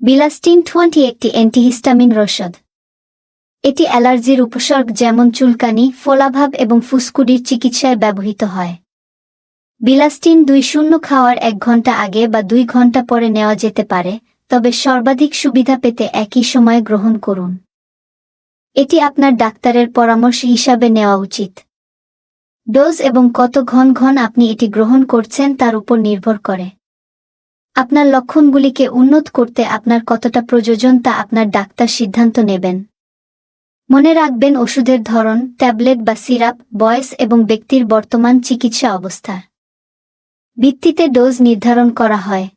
Bilastine twenty একটি antihistamine রসদ। এটি অ্যালার্জির উপসর্গ যেমন চুলকানি, ফোলাভাব এবং ফুসকুডির চিকিৎসায় ব্যবহৃত হয়। বিলাস্টিন দুই শূন্য খাওয়ার এক ঘণ্টা আগে বা দুই ঘণ্টা পরে নেওয়া যেতে পারে, তবে সর্বাধিক সুবিধা পেতে একই সময়ে গ্রহণ করুন। এটি আপনার ডাক্তারের পরামর্শ হিসাবে নেওয়া উচিত। ডোজ এবং কত ঘন ঘন আপনি এটি গ্রহণ করছেন তার উপর নির্ভর করে। আপনার লক্ষণগুলিকে উন্নত করতে আপনার কতটা প্রয়োজন তা আপনার ডাক্তার সিদ্ধান্ত নেবেন। মনে রাখবেন ওষুধের ধরন, ট্যাবলেট বা সিরাপ, বয়স এবং ব্যক্তির বর্তমান চিকিৎসা অবস্থা। ভিত্তিতে ডোজ নির্ধারণ করা হয়।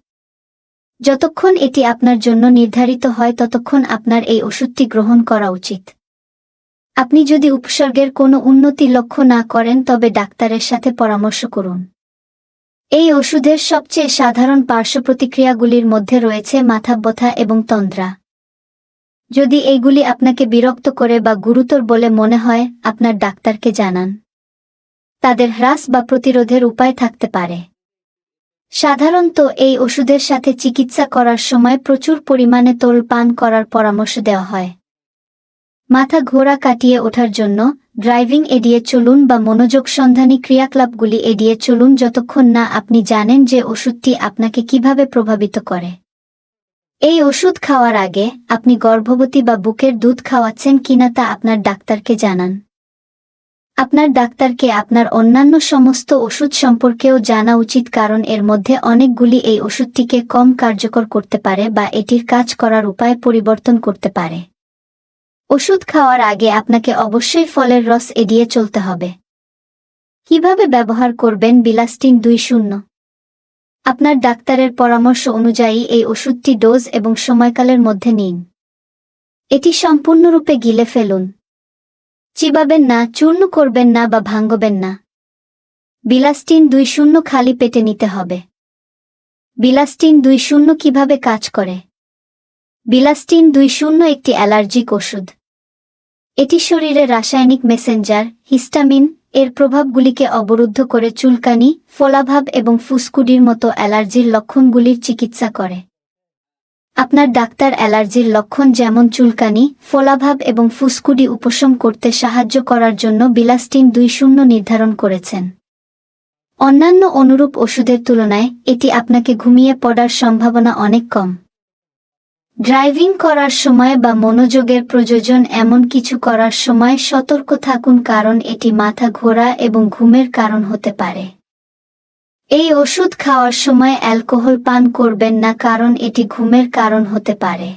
যতক্ষণ এটি আপনার জন্য নির্ধারিত হয়, ততক্ষণ আপনার এই ওষুধটি গ্রহণ করা উচিত। আপনি যদি উপসর্গের কোনো উন্নতি লক্ষ্য না করেন, তবে ডাক্তারের সাথে পরামর্শ করুন। এই ওষুধের সবচেয়ে সাধারণ পার্শ্ব প্রতিক্রিয়াগুলির মধ্যে রয়েছে মাথা ব্যথা এবং তন্দ্রা। যদি এইগুলি আপনাকে বিরক্ত করে বা গুরুতর বলে মনে হয়, আপনার ডাক্তারকে জানান। তাদের হ্রাস বা প্রতিরোধের উপায় থাকতে পারে। সাধারণত এই ওষুধের সাথে চিকিৎসা করার সময় প্রচুর পরিমাণে তোল পান করার পরামর্শ দেওয়া হয়। মাথা ঘোরা কাটিয়ে ওঠার জন্য ড্রাইভিং এড়িয়ে চলুন বা মনোযোগ সন্ধানী ক্রিয়াকলাপগুলি এড়িয়ে চলুন যতক্ষণ না আপনি জানেন যে ওষুধটি আপনাকে কীভাবে প্রভাবিত করে। এই ওষুধ খাওয়ার আগে আপনি গর্ভবতী বা বুকের দুধ খাওয়াচ্ছেন কিনা তা আপনার ডাক্তারকে জানান। আপনার ডাক্তারকে আপনার অন্যান্য সমস্ত ওষুধ সম্পর্কেও জানা উচিত কারণ এর মধ্যে অনেকগুলি এই ওষুধটিকে কম কার্যকর করতে পারে বা এটির কাজ করার উপায় পরিবর্তন করতে পারে। ওষুধ খাওয়ার আগে আপনাকে অবশ্যই ফলের রস এড়িয়ে চলতে হবে। কীভাবে ব্যবহার করবেন বিলাস্টিন দুই শূন্য? আপনার ডাক্তারের পরামর্শ অনুযায়ী এই ওষুধটি ডোজ এবং সময়কালের মধ্যে নিন। এটি সম্পূর্ণরূপে গিলে ফেলুন। চিবাবেন না, চূর্ণ করবেন না বা ভাঙ্গবেন না। বিলাস্টিন দুই শূন্য খালি পেটে নিতে হবে। বিলাস্টিন দুই শূন্য কীভাবে কাজ করে? বিলাস্টিন দুই শূন্য একটি অ্যালার্জিক ওষুধ। এটি শরীরে রাসায়নিক মেসেঞ্জার, হিস্টামিন, এর প্রভাবগুলিকে অবরুদ্ধ করে চুলকানি, ফোলাভাব এবং ফুসকুডির মতো অ্যালার্জির লক্ষণগুলির চিকিৎসা করে। আপনার ডাক্তার অ্যালার্জির লক্ষণ যেমন চুলকানি, ফোলাভাব এবং ফুসকুডি উপশম করতে সাহায্য করার জন্য বিলাস্টিন দুই শূন্য নির্ধারণ করেছেন। অন্যান্য অনুরূপ ওষুধের তুলনায় এটি আপনাকে ঘুমিয়ে পড়ার সম্ভাবনা অনেক কম। ড্রাইভিং করার সময় বা মনোযোগের প্রয়োজন এমন কিছু করার সময় সতর্ক থাকুন কারণ এটি মাথা ঘোরা এবং ঘুমের কারণ হতে পারে। এই ওষুধ খাওয়ার সময় অ্যালকোহল পান করবেন না কারণ এটি ঘুমের কারণ হতে পারে।